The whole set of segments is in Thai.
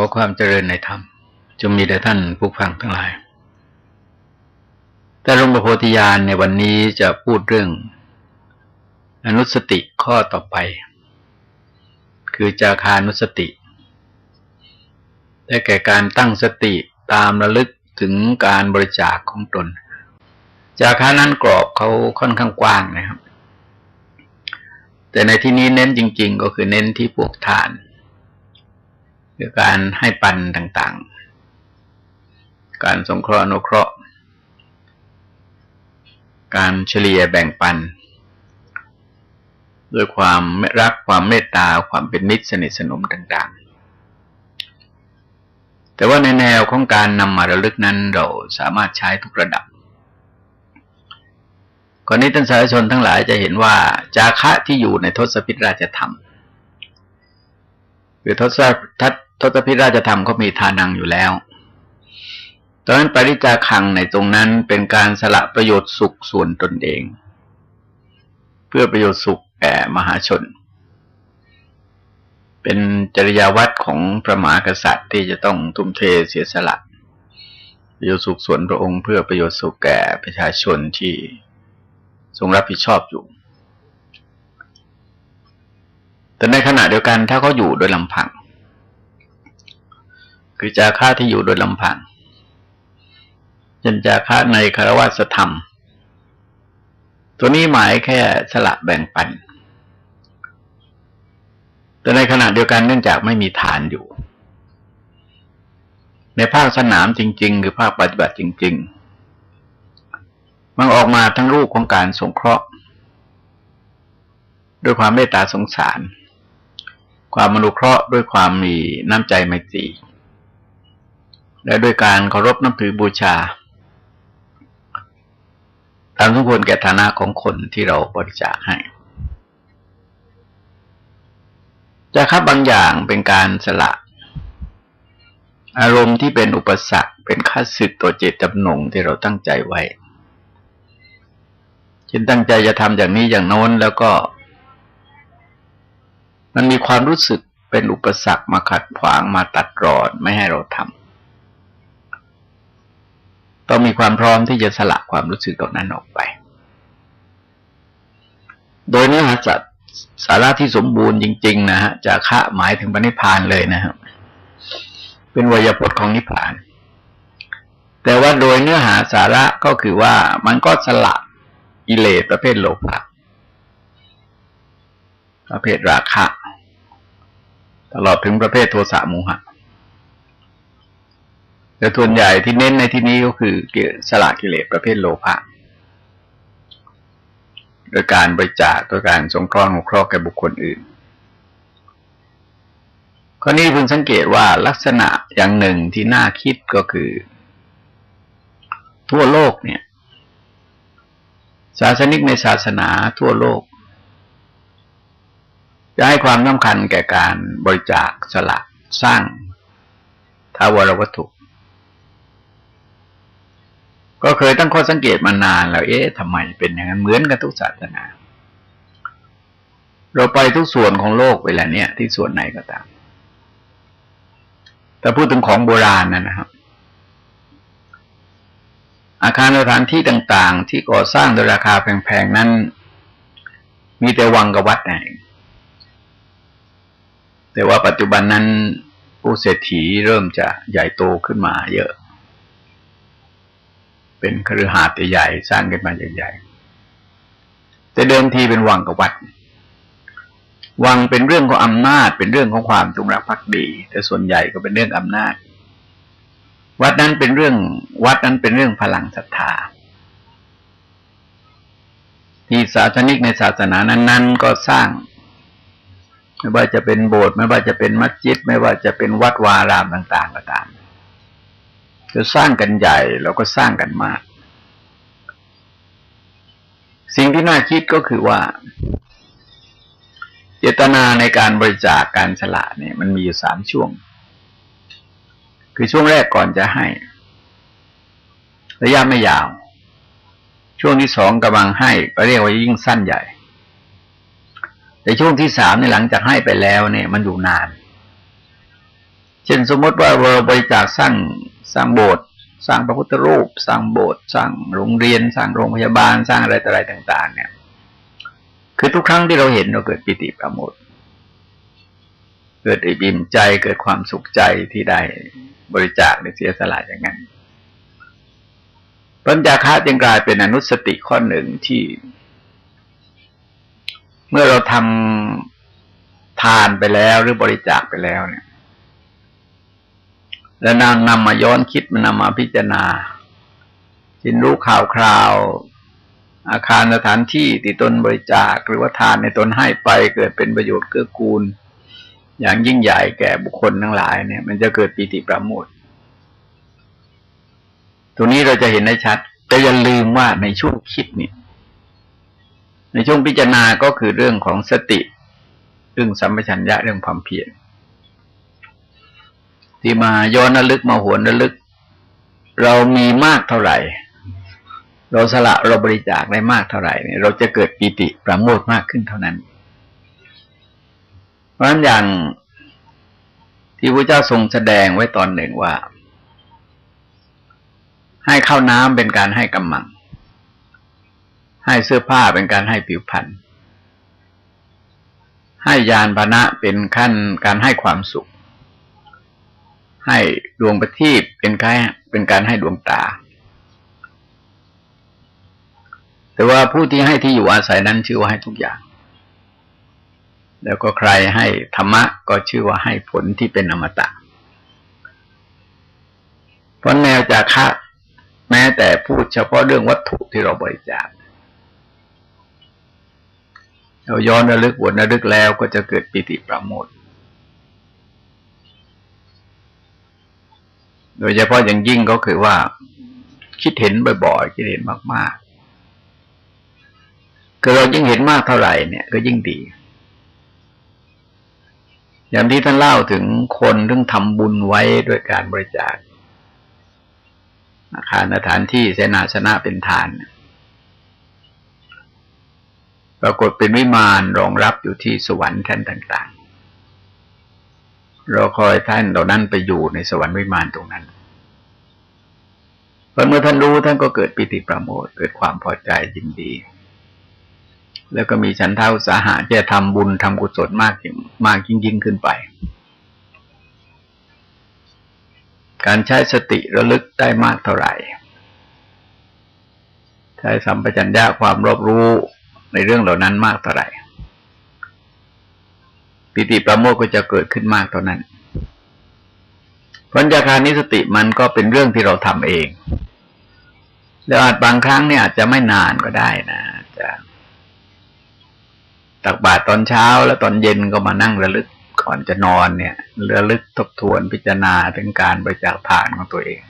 ขอความเจริญในธรรมจงมีแด่ท่านผู้ฟังทั้งหลาย แต่หลวงพ่อโพธิญาณในวันนี้จะพูดเรื่อง อนุสติข้อต่อไป คือจาคานุสติ ได้แก่การตั้งสติตามระลึกถึงการบริจาคของตน จาคานั้นกรอบเขาค่อนข้างกว้างนะครับ แต่ในที่นี้เน้นจริง ๆ ก็คือเน้นที่พวกทาน คือการให้ปันต่างๆ การสงเคราะห์อนุเคราะห์ การเฉลี่ยแบ่งปัน ด้วยความรักความเมตตาความเป็นมิตรสนิทสนมต่างๆ แต่ว่าในแนวของการนำมาระลึกนั้นเราสามารถใช้ทุกระดับก่อนนี้ท่านสาธารชนทั้งหลายจะเห็นว่า จาคะที่อยู่ในทศพิธราชธรรมคือทศทั ทศพิราชธรรมเขามีทานังอยู่แล้วตอนนั้นปริจาคังในตรงนั้นเป็นการสละประโยชน์สุขส่วนตนเอง เพื่อประโยชน์สุขแก่มหาชน เป็นจริยาวัดของพระมหากษัตริย์ที่จะต้องทุ่มเทเสียสละประโยชน์สุขส่วนพระองค์เพื่อประโยชน์สุขแก่ประชาชนที่ทรงรับผิดชอบอยู่ แต่ในขณะเดียวกันถ้าเขาอยู่โดยลำพัง คือจาค่าที่อยู่โดยลำพังยันจาค่าในคารวะธรรม ตัวนี้หมายแค่สละแบ่งปัน แต่ในขณะเดียวกันเนื่องจากไม่มีฐานอยู่ ในภาคสนามจริง ๆ หรือภาคปฏิบัติจริง ๆ มันออกมาทั้งรูปของการสงเคราะห์ด้วยความเมตตาสงสาร ความมนุเคราะห์ด้วยความมีน้ำใจไมตรี และด้วยการเคารพนับถือบูชาตามสมควรแก่ฐานะของคนที่เราบริจาคให้จะคับบางอย่างเป็นการสละ อารมณ์ที่เป็นอุปสรรค เป็นค่าศึกต่อเจตจำนงที่เราตั้งใจไว้เช่นตั้งใจจะทำอย่างนี้อย่างโน้นแล้วก็ มันมีความรู้สึกเป็นอุปสรรคมาขัดขวางมาตัดรอนไม่ให้เราทำ ต้องมีความพร้อมที่จะสละความรู้สึกตรงนั้นออกไป โดยเนื้อหาจัดสาระที่สมบูรณ์จริง ๆ นะฮะจะคะหมายถึงปณิพานเลยนะครับเป็นวยพจน์ของนิพพาน แต่ว่าโดยเนื้อหาสาระก็คือว่ามันก็สละอิเลสประเภทโลภะประเภทราคะ ตลอดถึงประเภทโทสะโมหะ แต่ส่วนใหญ่ที่เน้นในที่นี้ก็คือสละกิเลสประเภทโลภะโดยการบริจาคโดยการสงเคราะห์นุเคราะห์แก่บุคคลอื่นข้อนี้พึงสังเกตว่าลักษณะอย่างหนึ่งที่น่าคิดก็คือ ทั่วโลกเนี่ย ศาสนิกในศาสนาทั่วโลก จะให้ความสำคัญแก่การบริจาคสละสร้างทาวรวัตถุ ก็เคยตั้งข้อสังเกตมานานแล้ว เอ๊ะทำไมเป็นอย่างนั้นเหมือนกันทุกศาสนา เราไปทุกส่วนของโลกเวลาเนี้ยที่ส่วนไหนก็ตาม แต่พูดถึงของโบราณนะนะครับ อาคารสถานที่ต่างๆ ที่ก่อสร้างโดยราคาแพงๆนั้น มีแต่วังกับวัดเองแต่ว่าปัจจุบันนั้นผู้เศรษฐีเริ่มจะใหญ่โตขึ้นมาเยอะ เป็นคฤหาสน์ใหญ่สร้างกันมาใหญ่ๆแต่เดิมทีเป็นวังกับวัด วังเป็นเรื่องของอำนาจ เป็นเรื่องของความจงรักภักดี แต่ส่วนใหญ่ก็เป็นเรื่องอำนาจ วัดนั้นเป็นเรื่อง วัดนั้นเป็นเรื่องพลังศรัทธาที่ศาสนิกในศาสนานั้น ๆ ก็สร้าง ไม่ว่าจะเป็นโบสถ์ไม่ว่าจะเป็นมัสยิด ไม่ว่าจะเป็นวัดวารามต่าง ๆ ก็ตาม จะสร้างกันใหญ่แล้วก็สร้างกันมาก สิ่งที่น่าคิดก็คือว่า เจตนาในการบริจาคกการสละเนี่ย มันมีอยู่สามช่วง คือช่วงแรกก่อนจะให้ ระยะไม่ยาว ช่วงที่สองกำลังให้ก็เรียกว่ายิ่งสั้นใหญ่ แต่ช่วงที่สามในหลังจากให้ไปแล้วเนี่ย มันอยู่นาน เช่นสมมติว่าเราบริจาคสร้าง สร้างโบสถ์สร้างพระพุทธรูป สร้างโบสถ์สร้างโรงเรียน สร้างโรงพยาบาลสร้างอะไรต่ออะไรต่าง ๆ เนี่ย คือทุกครั้งที่เราเห็นเราเกิดปิติประโมทเกิดอิ่มใจเกิดความสุขใจที่ได้บริจาคในเสียสละอย่างนั้นปัญญาคะจึงกลายเป็นอนุสติข้อหนึ่งที่ เมื่อเราทำทานไปแล้วหรือบริจาคไปแล้วเนี่ย แล้วนำนำมาย้อนคิดมันนำมาพิจารณาจินรู้ข่าวคราว อาคารสถานที่ที่ตนบริจาคหรือว่าทานในตนให้ไปเกิดเป็นประโยชน์เกื้อกูล อย่างยิ่งใหญ่แก่บุคคลทั้งหลายเนี่ย มันจะเกิดปีติประโมทตรงนี้เราจะเห็นได้ชัด แต่อย่าลืมว่าในช่วงคิดเนี่ย ในช่วงพิจารณาก็คือเรื่องของสติ เรื่องสัมปชัญญะเรื่องความเพียร ที่มาย้อนระลึกมาหวนระลึก เรามีมากเท่าไหร่ เราสละเราบริจาคได้มากเท่าไหร่เนี่ยเราจะเกิดปีติประโมทมากขึ้นเท่านั้น เพราะฉะนั้นอย่างที่พระเจ้าทรงแสดงไว้ตอนหนึ่งว่า ให้ข้าวน้ำเป็นการให้กำมัง ให้เสื้อผ้าเป็นการให้ผิวพรรณให้ยานพานะเป็นขั้นการให้ความสุข ให้ดวงประทีปเป็นการเป็นการให้ดวงตา แต่ว่าผู้ที่ให้ที่อยู่อาศัยนั้นชื่อว่าให้ทุกอย่าง แล้วก็ใครให้ธรรมะก็ชื่อว่าให้ผลที่เป็นอมตะเพราะแนวจากคะแม้แต่พูดเฉพาะเรื่องวัตถุที่เราบริจาคเราย้อนระลึกวนระลึกแล้วก็จะเกิดปิติประโมท โดยเฉพาะอย่างยิ่งก็คือว่า คิดเห็นบ่อยๆ คิดเห็นมากๆ คือเรายิ่งเห็นมากเท่าไหร่เนี่ย ก็ยิ่งดี อย่างที่ท่านเล่าถึงคนเรื่องทำบุญไว้ด้วยการบริจาคอาคารสถานที่เสนาชนะเป็นฐานปรากฏเป็นวิมานรองรับอยู่ที่สวรรค์ท่านต่างๆ ราคอยท่านเหล่านั้นไปอยู่ในสวรรค์วิมานตรงนั้นพอเมื่อท่านรู้ท่านก็เกิดปิติประโมทเกิดความพอใจยินดี แล้วก็มีฉันเท่าสาหะจะทำบุญทำกุศลมากยิ่งมากยิ่งยิ่งขึ้นไป การใช้สติระลึกได้มากเท่าไหร่ ใช้สัมปชัญญะความรอบรู้ในเรื่องเหล่านั้นมากเท่าไหร่ ปิติประโมทก็จะเกิดขึ้นมากเท่านั้นปัญญากานิสติมันก็เป็นเรื่องที่เราทำเอง แล้วอาจบางครั้งเนี่ยอาจจะไม่นานก็ได้นะจะตักบาตรตอนเช้าแล้วตอนเย็นก็มานั่งระลึกก่อนจะนอนเนี่ยรือลึกทบทวนพิจารณาถึงการบริจาคทานของตัวเอง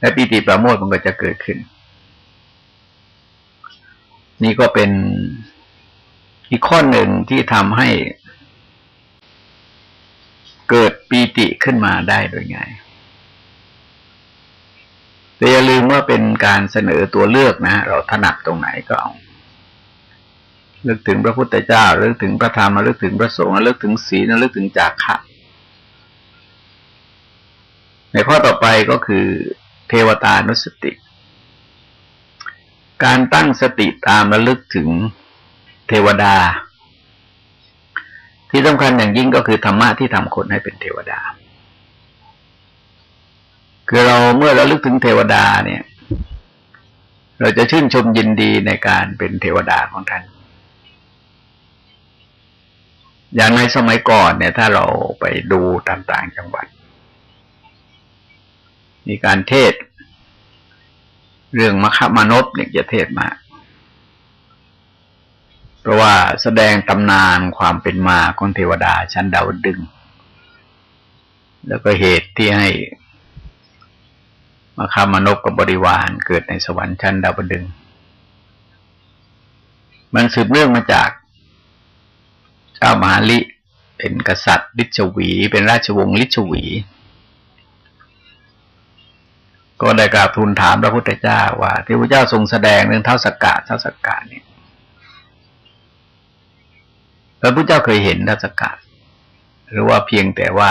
และปีติประโมทมันก็จะเกิดขึ้น นี่ก็เป็น อีกข้อหนึ่งที่ทำให้เกิดปีติขึ้นมาได้โดยง่ายแต่อย่าลืมว่าเป็นการเสนอตัวเลือกนะ เราถนัดตรงไหนก็เอาลึกถึงพระพุทธเจ้าลึกถึงพระธรรมลึกถึงพระสงฆ์ลึกถึงศีลลึกถึงจากขะในข้อต่อไปก็คือ เทวตานุสติ การตั้งสติตามระลึกถึง เทวดา ที่สำคัญอย่างยิ่งก็คือธรรมะที่ทำคนให้เป็นเทวดา คือเราเมื่อเราลึกถึงเทวดาเนี่ย เราจะชื่นชมยินดีในการเป็นเทวดาของท่านอย่างในสมัยก่อนเนี่ย ถ้าเราไปดูต่างๆจังหวัด มีการเทศ เรื่องมคมานพเนี่ยจะเทศมาก ราะว่าแสดงตำนานความเป็นมาของเทวดาชั้นดาวดึง แล้วก็เหตุที่ให้มคามานพกับบริวารเกิดในสวรรค์ชั้นดาวดึง มันสืบเรื่องมาจากเจ้ามาลิ เป็นกษัตริย์ลิชวี เป็นราชวงศ์ลิชวี ก็ได้กราบทูลถามพระพุทธเจ้าว่าที่พระเจ้าทรงแสดงเรื่องเท้าสกกะเท้าสกกะเนี่ย พระพุทธเจ้าเคยเห็นเท้าสกกะหรือว่าเพียงแต่ว่า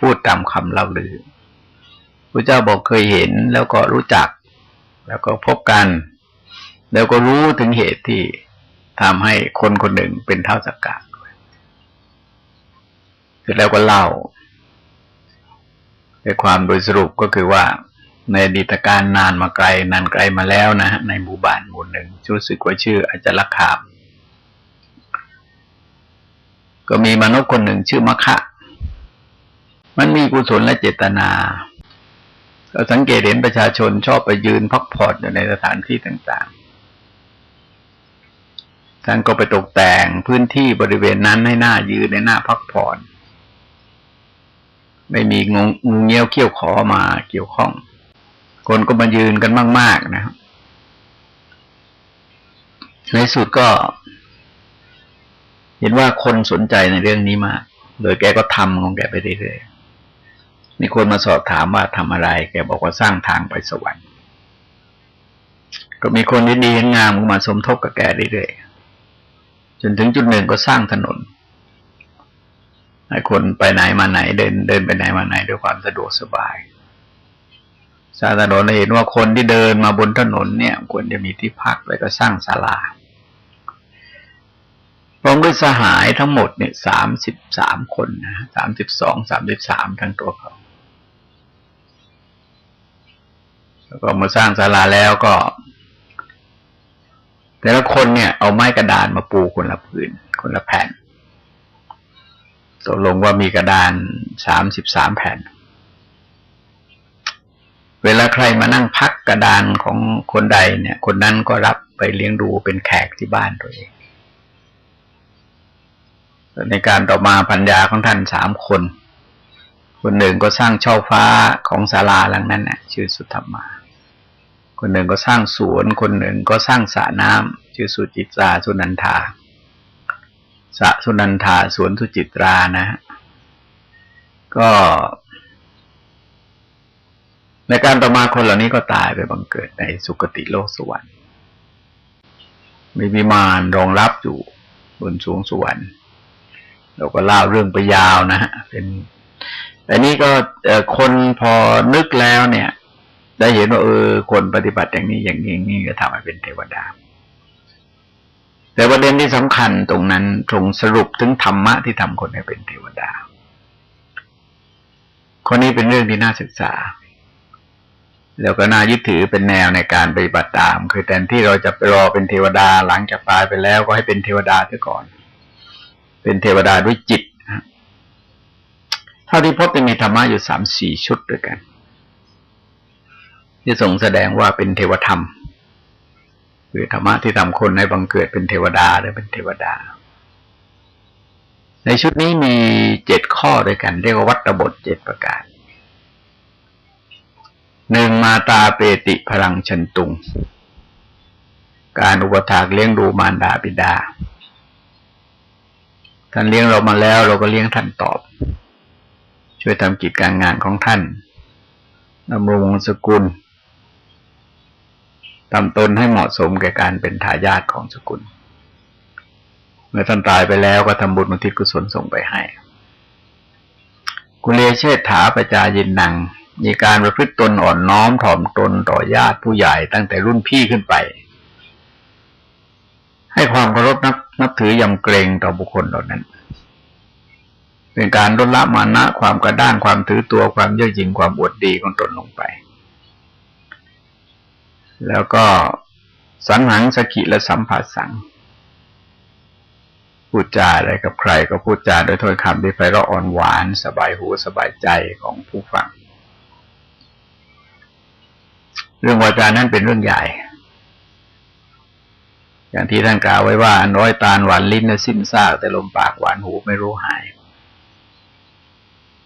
พูดตามคำเล่าลือพระเจ้าบอกเคยเห็นแล้วก็รู้จัก แล้วก็พบกัน แล้วก็รู้ถึงเหตุที่ทำให้คนคนหนึ่งเป็นเท่าสักกะเสร็จแล้วก็เล่าในความโดยสรุปก็คือว่า ในอดีตการนานมาไกลนานไกลมาแล้วนะในหมู่บ้านหมู่หนึ่งรู้สึกว่าชื่ออาจจะลักขาม ก็มีมนุษย์คนหนึ่งชื่อมะคะ มันมีกุศลและเจตนาเราสังเกตเห็นประชาชนชอบไปยืนพักผ่อนอยู่ในสถานที่ต่างๆ ท่านก็ไปตกแต่งพื้นที่บริเวณนั้นให้หน้ายืนในหน้าพักผ่อน ไม่มีงูงูเงี้ยวเขี้ยวขอมาเกี่ยวข้อง คนก็มายืนกันมาก ๆ นะครับในสุดก็ เห็นว่าคนสนใจในเรื่องนี้มาก โดยแกก็ทำของแกไปเรื่อยๆมีคนมาสอบถามว่าทำอะไร แกบอกว่าสร้างทางไปสวรรค์ ก็มีคนดีๆงามมาสมทบกับแกเรื่อยๆ จนถึงจุดหนึ่งก็สร้างถนนให้คนไปไหนมาไหนเดินเดินไปไหนมาไหนด้วยความสะดวกสบายสร้างถนนเห็นว่าคนที่เดินมาบนถนนเนี่ย ควรจะมีที่พักแล้วก็สร้างศาลา ร้อมด้วยสหายทั้งหมดเนี่ยสามสิบสามคนนะสามสิบสองสามสิบสามทั้งตัวเขาแล้วก็มาสร้างศาลาแล้วก็ แต่ละคนเนี่ย เอาไม้กระดานมาปูคนละผืนคนละแผ่นตกลงว่ามีกระดานสามสิบสามแผ่น เวลาใครมานั่งพักกระดานของคนใดเนี่ย คนนั้นก็รับไปเลี้ยงดูเป็นแขกที่บ้านตัวเอง ในการต่อมาพัญญาของท่านสามคน คนหนึ่งก็สร้างช่อฟ้าของศาลาหลังนั้นน่ะ ชื่อสุธรรมา คนหนึ่งก็สร้างสวน คนหนึ่งก็สร้างสระน้ำชื่อสุจิตราสุนันทาสระสุนันทาสวนสุจิตรานะฮะก็ ในการต่อมาคนเหล่านี้ก็ตายไปบังเกิดในสุคติโลกสวรรค์มีวิมานรองรับอยู่บนสูงสวรรค์ เราก็เล่าเรื่องไปยาวนะฮะเป็นแต่นี้ก็คนพอนึกแล้วเนี่ย ได้เห็นว่าเออคนปฏิบัติอย่างนี้อย่างนี้นี่ก็ทำให้เป็นเทวดา แต่ประเด็นที่สำคัญตรงนั้นตรงสรุปถึงธรรมะที่ทำคนให้เป็นเทวดาคนนี้เป็นเรื่องที่น่าศึกษา แล้วก็น่ายึดถือเป็นแนวในการปฏิบัติตาม คือแทนที่เราจะไปรอเป็นเทวดาหลังจากตายไปแล้วก็ให้เป็นเทวดาเสียก่อน เป็นเทวดาด้วยจิตเท่าที่พบจะมีธรรมะอยู่สามสี่ชุดด้วยกัน ที่ทรงแสดงว่าเป็นเทวธรรม คือธรรมะที่ทำคนในบังเกิดเป็นเทวดาหรือเป็นเทวดา ในชุดนี้มีเจ็ดข้อด้วยกัน เรียกว่าวัตบทเจ็ดประการหนึ่งมาตาเปติพลังชันตุง การอุปถากเลี้ยงดูมารดาบิดา ท่านเลี้ยงเรามาแล้ว เราก็เลี้ยงท่านตอบ ช่วยทำกิจการงานของท่านดำรงสกุลทำตนให้เหมาะสมแก่การเป็นทายาทของสกุล เมื่อท่านตายไปแล้วก็ทำบุญมุทิศกุศลส่งไปให้ กุเลเชษฐาประจายินนัง มีการประพฤติตนอ่อนน้อมถ่อมตนต่อญาติผู้ใหญ่ตั้งแต่รุ่นพี่ขึ้นไป ให้ความเคารพนับ นับถือยำเกรงต่อบุคคลเหล่านั้น เป็นการลดละมานะความกระด้างความถือตัวความเย่อหยิ่งความอวดดีของตนลงไป แล้วก็สังหังสกิและสัมผัสสัง พูดจาอะไรกับใครก็พูดจาโดยถ้อยคำที่ไพเราะอ่อนหวาน สบายหูสบายใจของผู้ฟัง เรื่องวาจานั้นเป็นเรื่องใหญ่ อย่างที่ท่านกล่าวไว้ว่าน้อยตาลหวานลิ้นและสิ้นซากแต่ลมปากหวานหูไม่รู้หาย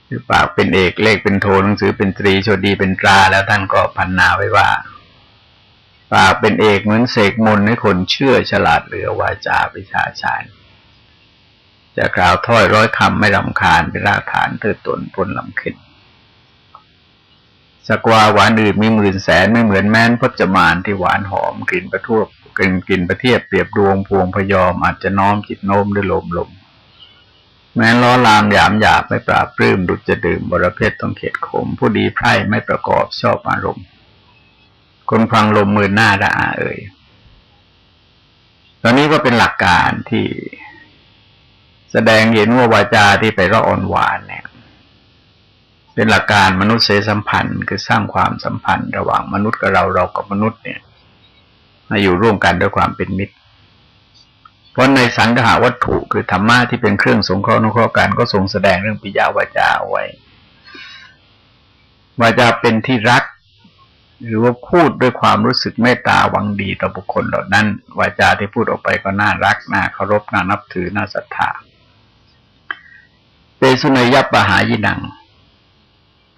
คือปากเป็นเอกเลขเป็นโทหนังสือเป็นตรีโชดีเป็นตรา แล้วท่านก็พันนาไว้ว่า ปากเป็นเอกเหมือนเสกมนให้คนเชื่อฉลาดเหลือวาจาปิชาชาญจะกล่าวถ้อยร้อยคำไม่รำคาญเป็นรากฐานเติดตนพ้นลำขึ้นสกวาหวานอื่นมีหมื่นแสนไม่เหมือนแม้นพจมานที่หวานหอมกลิ่นประทั่ว กลิ่นกลิ่นประเทียบเปรียบดวงพวงพยอมอาจจะน้อมจิตโน้มด้วยลมลมแม้ล้อลามหยามหยาบไม่ปราบปลื้มดุจจะดื่มบรเพศต้องเขตขม ผู้ดีไพร่ไม่ประกอบชอบอารมณ์คนฟังลมมือหน้าด่าเอ่ยตอนนี้ก็เป็นหลักการที่แสดงเห็นว่าวาจาที่ไปร้ออ่อนหวานเนี่ยเป็นหลักการมนุษยสัมพันธ์ คือสร้างความสัมพันธ์ ระหว่างมนุษย์กับเราเรากับมนุษย์เนี่ย มาอยู่ร่วมกันด้วยความเป็นมิตร เพราะในสังหาวัตถุคือธรรมะที่เป็นเครื่องสงเคราะห์นุเคราะห์กันก็ทรงแสดงเรื่องปิยาวาจาเอาไว้วาจาเป็นที่รัก หรือว่าพูดด้วยความรู้สึกเมตตาหวังดีต่อบุคคลเหล่านั้นวาจาที่พูดออกไปก็น่ารักน่าเคารพน่านับถือน่าศรัทธาเปสุนยยับปหายินัง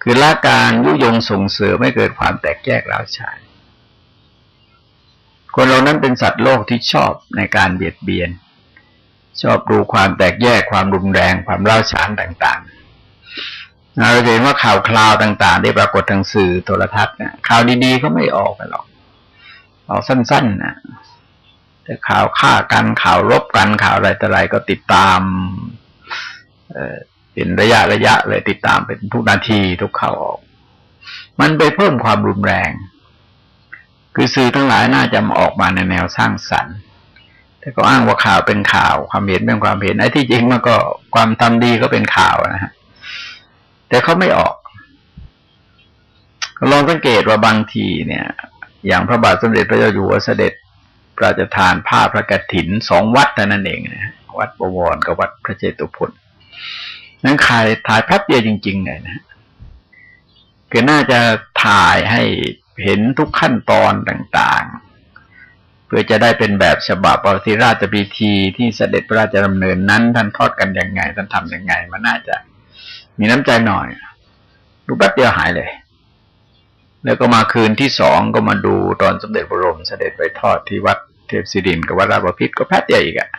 คือละการยุยงส่งเสริมไม่เกิดความแตกแยกร้าวฉาน คนเรานั้นเป็นสัตว์โลกที่ชอบในการเบียดเบียน ชอบดูความแตกแยกความรุนแรง ความร้าฉานต่างๆเราเห็นว่าข่าวคราวต่างๆ ได้ปรากฏทางสื่อโทรทัศน์นะข่าวดีๆก็ไม่ออกกันหรอกออกสั้นๆนะแต่ข่าวฆ่ากันข่าวรบกันข่าวอะไรต่ออะไรก็ติดตามเเป็นระยะระยะเลยติดตามเป็นทุกนาทีทุกข่าวออก มันไปเพิ่มความรุนแรง คือสื่อทั้งหลายน่าจะมาออกมาในแนวสร้างสรรค์แต่ก็อ้างว่าข่าวเป็นข่าว ความเห็นเป็นความเห็นไอ้ที่จริงมันก็ความทำดีก็เป็นข่าวนะฮะแต่เขาไม่ออกลองสังเกตว่าบางทีเนี่ย อย่างพระบาทสมเด็จพระเจ้าอยู่หัวเสด็จพระราชทานผ้าพระกฐินสองวัดนั่นเองนะวัดบวรกับวัดพระเจตุพนนั้นขายถ่ายแป๊บเดียวจริงๆเลยนะคือน่าจะถ่ายให้ เห็นทุกขั้นตอนต่างๆ เพื่อจะได้เป็นแบบฉบับปฏิราชพิธีที่เสด็จพระราชดำเนินนั้น ท่านทอดกันยังไง ท่านทำยังไง มันน่าจะ มีน้ำใจหน่อย ดูแป๊บเดียวหายเลย แล้วก็มาคืนที่สองก็มาดูตอนสมเด็จพระรมเสด็จไปทอดที่วัดเทพศิรินกับวัดราชบพิตรก็แป๊บเดียวอีกอะ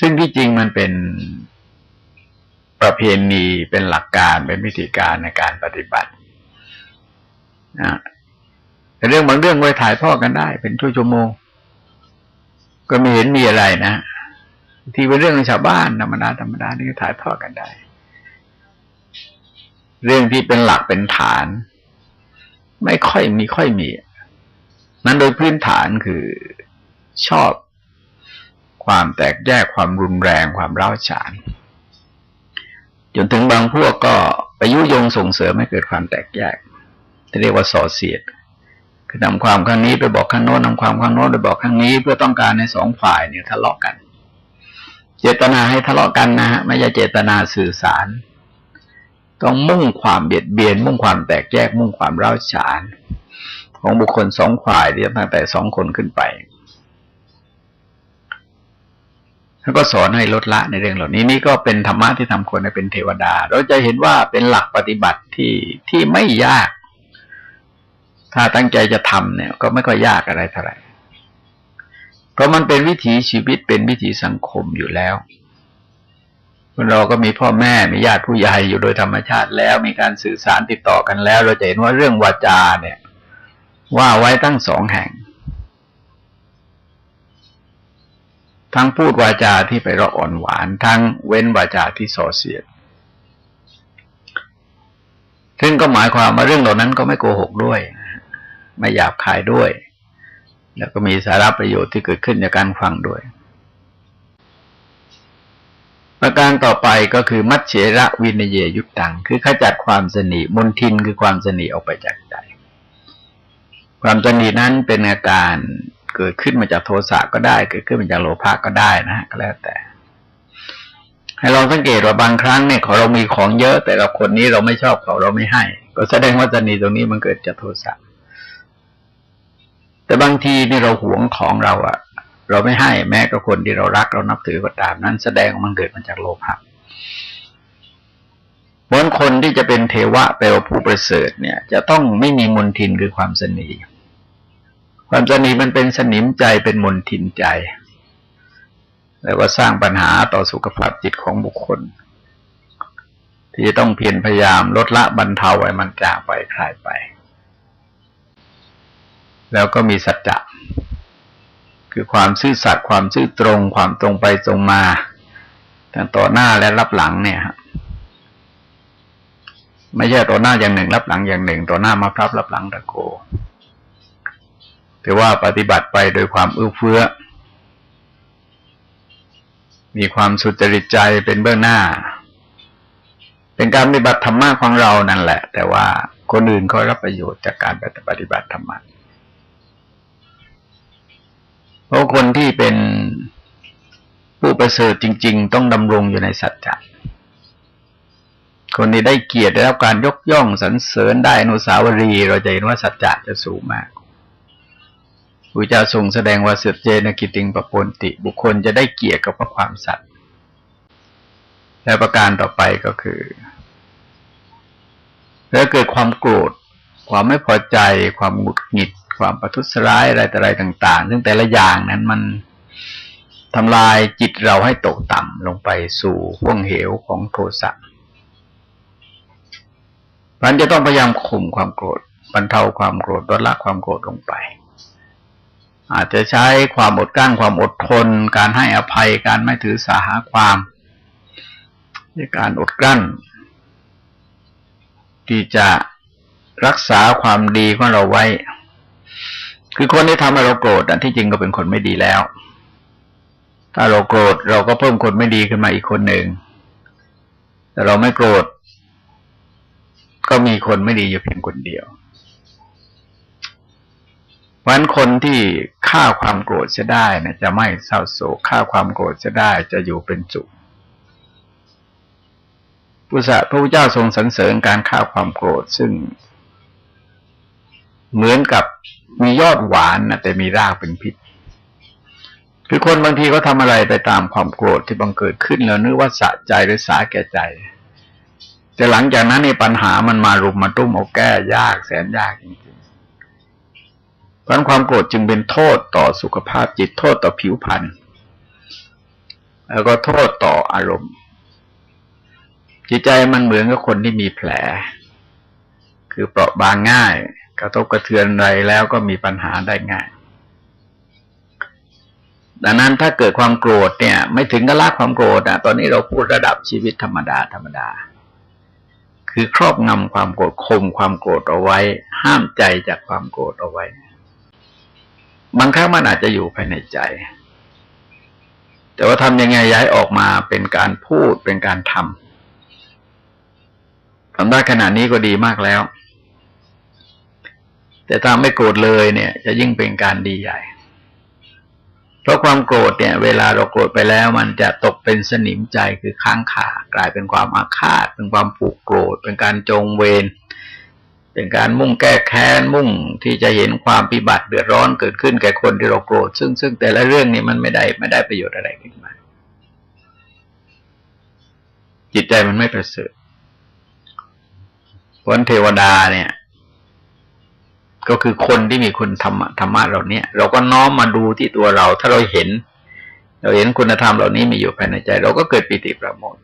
ซึ่งที่จริงมันเป็นประเพณีเป็นหลักการเป็นวิธีการในการปฏิบัติ นะแต่เรื่องบางเรื่องไว้ถ่ายทอดกันได้ เป็นชั่วชั่วโมง ก็ไม่เห็นมีอะไรนะที่เป็นเรื่องของชาวบ้านธรรมดาธรรมดานี่ก็ถ่ายทอดกันได้ เรื่องที่เป็นหลักเป็นฐาน ไม่ค่อยมีค่อยมี นั้นโดยพื้นฐานคือชอบความแตกแยกความรุนแรงความร้าวฉาน จนถึงบางพวกก็ไปยุยงส่งเสริมให้เกิดความแตกแยก เรียกว่าส่อเสียด คือนำความข้างนี้ไปบอกข้างโน้นนำความข้างโน้นไปบอกข้างนี้ เพื่อต้องการในสองฝ่ายเนี่ยทะเลาะกัน เจตนาให้ทะเลาะกันนะฮะไม่ใช่เจตนาสื่อสาร ต้องมุ่งความเบียดเบียน มุ่งความแตกแยก มุ่งความร้าวฉาน ของบุคคลสองฝ่ายที่ตั้งแต่สองคนขึ้นไปแล้วก็สอนให้ลดละในเรื่องเหล่านี้นี่ก็เป็นธรรมะที่ทำคนให้เป็นเทวดา เราจะเห็นว่าเป็นหลักปฏิบัติที่ที่ไม่ยาก ถ้าตั้งใจจะทำเนี่ย ก็ไม่ค่อยยากอะไรเท่าไหร่เพราะมันเป็นวิถีชีวิตเป็นวิถีสังคมอยู่แล้วเราก็มีพ่อแม่มีญาติผู้ใหญ่อยู่โดยธรรมชาติแล้วมีการสื่อสารติดต่อกันแล้ว เราจะเห็นว่าเรื่องวาจาเนี่ย ว่าไว้ตั้งสองแห่ง ทั้งพูดวาจาที่ไปเราะอ่อนหวาน ทั้งเว้นวาจาที่ส่อเสียดซึ่งก็หมายความว่าเรื่องเหล่านั้นก็ไม่โกหกด้วย ไม่หยาบคายด้วย แล้วก็มีสาระประโยชน์ที่เกิดขึ้นจากการฟังด้วย ประการต่อไปก็คือมัชเฉระวินเยยุตตัง คือขจัดความสนิมนทินคือความสนิออกไปจากใจ ความสนินั้นเป็นอาการเกิดขึ้นมาจากโทสะก็ได้ เกิดขึ้นมาจากโลภะก็ได้นะก็แล้วแต่ ให้ลองสังเกตว่าบางครั้งเนี่ยขอเรามีของเยอะ แต่กับคนนี้เราไม่ชอบเขาเราไม่ให้ ก็แสดงว่าสนิตรงนี้มันเกิดจากโทสะ แต่บางทีนี่เราหวงของเราอะเราไม่ให้แม้กับคนที่เรารักเรานับถือก็ตามนั้นแสดงมันเกิดมาจากโลภะบางคนที่จะเป็นเทวะแปลว่าผู้ประเสริฐเนี่ย จะต้องไม่มีมนทินคือความสนีความสนีมันเป็นสนิมใจเป็นมนทินใจแล้วก็สร้างปัญหาต่อสุขภาพจิตของบุคคล ที่จะต้องเพียรพยายามลดละบรรเทาไว้มันจางไปคลายไป แล้วก็มีสัจจะคือความซื่อสัตย์ความซื่อตรง ความตรงไปตรงมาทั้งต่อหน้าและรับหลังเนี่ยฮะไม่ใช่ต่อหน้าอย่างหนึ่ง รับหลังอย่างหนึ่ง ต่อหน้ามาพรับรับหลังตะโกถือว่าปฏิบัติไปโดยความเอื้อเฟื้อ มีความสุจริตใจเป็นเบื้องหน้า เป็นการปฏิบัติธรรมะของเรานั่นแหละ แต่ว่าคนอื่นเขารับประโยชน์จากการปฏิบัติธรรมะเพ ราะคนที่เป็นผู้ประเสริฐจริง ๆ ต้องดำรงอยู่ในสัจจะคนนี้ได้เกียรติได้รับการยกย่องสรรเสริญได้อนุสาวรีย์เราจะเห็นว่าสัจจะจะสูงมากพระเจ้าทรงแสดงว่าเสดเจนกิติงปปนติ บุคคลจะได้เกียรติกับพระความสัตย์และประการต่อไปก็คือแล้วเกิดความโกรธ ความไม่พอใจ ความหงุดหงิด ความประทุษร้ายอะไรแต่อะไรต่าง ๆ ซึ่งแต่ละอย่างนั้นมันทำลายจิตเราให้ตกต่ำลงไปสู่ห่วงเหวของโทสะมันจะต้องพยายามข่มความโกรธบรรเทาความโกรธลดละความโกรธลงไป อาจจะใช้ความอดกลั้นความอดทน การให้อภัยการไม่ถือสาหาความในการอดกลั้น ที่จะรักษาความดีของเราไว้ คือคนที่ทำให้เราโกรธอันที่จริงก็เป็นคนไม่ดีแล้ว ถ้าเราโกรธเราก็เพิ่มคนไม่ดีขึ้นมาอีกคนหนึ่ง แต่เราไม่โกรธ ก็มีคนไม่ดีอยู่เพียงคนเดียววันคนที่ฆ่าความโกรธจะได้นะจะไม่เศร้าโศกฆ่าความโกรธจะได้จะอยู่เป็นสุขพุทธพระพุทธเจ้าทรงสรรเสริญการฆ่าความโกรธซึ่ง เหมือนกับมียอดหวานนะแต่มีรากเป็นพิษ คือคนบางทีก็ทำอะไรไปตามความโกรธที่บังเกิดขึ้นแล้วนึกว่าสะใจหรือสาแก่ใจ แต่หลังจากนั้นในปัญหามันมารุมมาตุ้มเอาแก้ยากแสนยากจริงๆเพราะความโกรธจึงเป็นโทษต่อสุขภาพจิตโทษต่อผิวพรรณแล้วก็โทษต่ออารมณ์ จิตใจมันเหมือนกับคนที่มีแผล คือเปราะบางง่าย กระทบกระเทือนอะไรแล้วก็มีปัญหาได้ง่ายดังนั้นถ้าเกิดความโกรธเนี่ย ไม่ถึงกับละความโกรธอะ ตอนนี้เราพูดระดับชีวิตธรรมดาธรรมดา คือครอบงำความโกรธข่มความโกรธเอาไว้ ห้ามใจจากความโกรธเอาไว้ บางครั้งมันอาจจะอยู่ภายในใจ แต่ว่าทำยังไงย้ายออกมาเป็นการพูดเป็นการทำทำได้ขนาดนี้ก็ดีมากแล้ว แต่ถ้าไม่โกรธเลยเนี่ย จะยิ่งเป็นการดีใหญ่ เพราะความโกรธเนี่ย เวลาเราโกรธไปแล้ว มันจะตกเป็นสนิมใจคือค้างคากลายเป็นความอาฆาต เป็นความผูกโกรธ เป็นการจงเวรเป็นการมุ่งแก้แค้นมุ่งที่จะเห็นความปิบัติเดือดร้อนเกิดขึ้นแก่คนที่เราโกรธ ซึ่งซึ่งแต่ละเรื่องนี้มันไม่ได้ไม่ได้ประโยชน์อะไรขึ้นมา จิตใจมันไม่ประเสริฐวันเทวดาเนี่ย ก็คือคนที่มีคุณธรรมธรรมะเหล่านี้เราก็น้อมมาดูที่ตัวเรา ถ้าเราเห็น เราเห็นคุณธรรมเหล่านี้มีอยู่ภายในใจ เราก็เกิดปิติประโมท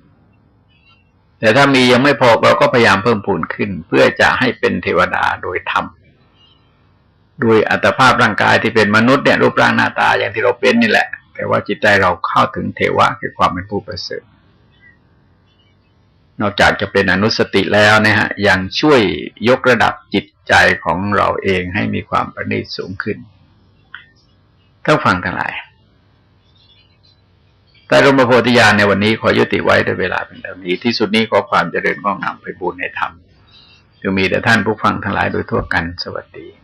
แต่ถ้ามียังไม่พอเราก็พยายามเพิ่มพูนขึ้น เพื่อจะให้เป็นเทวดาโดยธรรมโดยอัตภาพร่างกายที่เป็นมนุษย์เนี่ยรูปร่างหน้าตาอย่างที่เราเป็นนี่แหละ แต่ว่าจิตใจเราเข้าถึงเทวะคือความเป็นผู้ประเสริฐ นอกจากจะเป็นอนุสติแล้วนะฮะยังช่วยยกระดับจิตใจของเราเองให้มีความประณีตสูงขึ้นต้องฟังทั้งหลายแต่รมโพธิญาณในวันนี้ขอยุติไว้ด้วยเวลาเป็นเท่านี้ ที่สุดนี้ขอความเจริญก้องนำไปบูรณนธรรมจะมีแต่ท่านผู้ฟังทั้งหลายโดยทั่วกันสวัสดี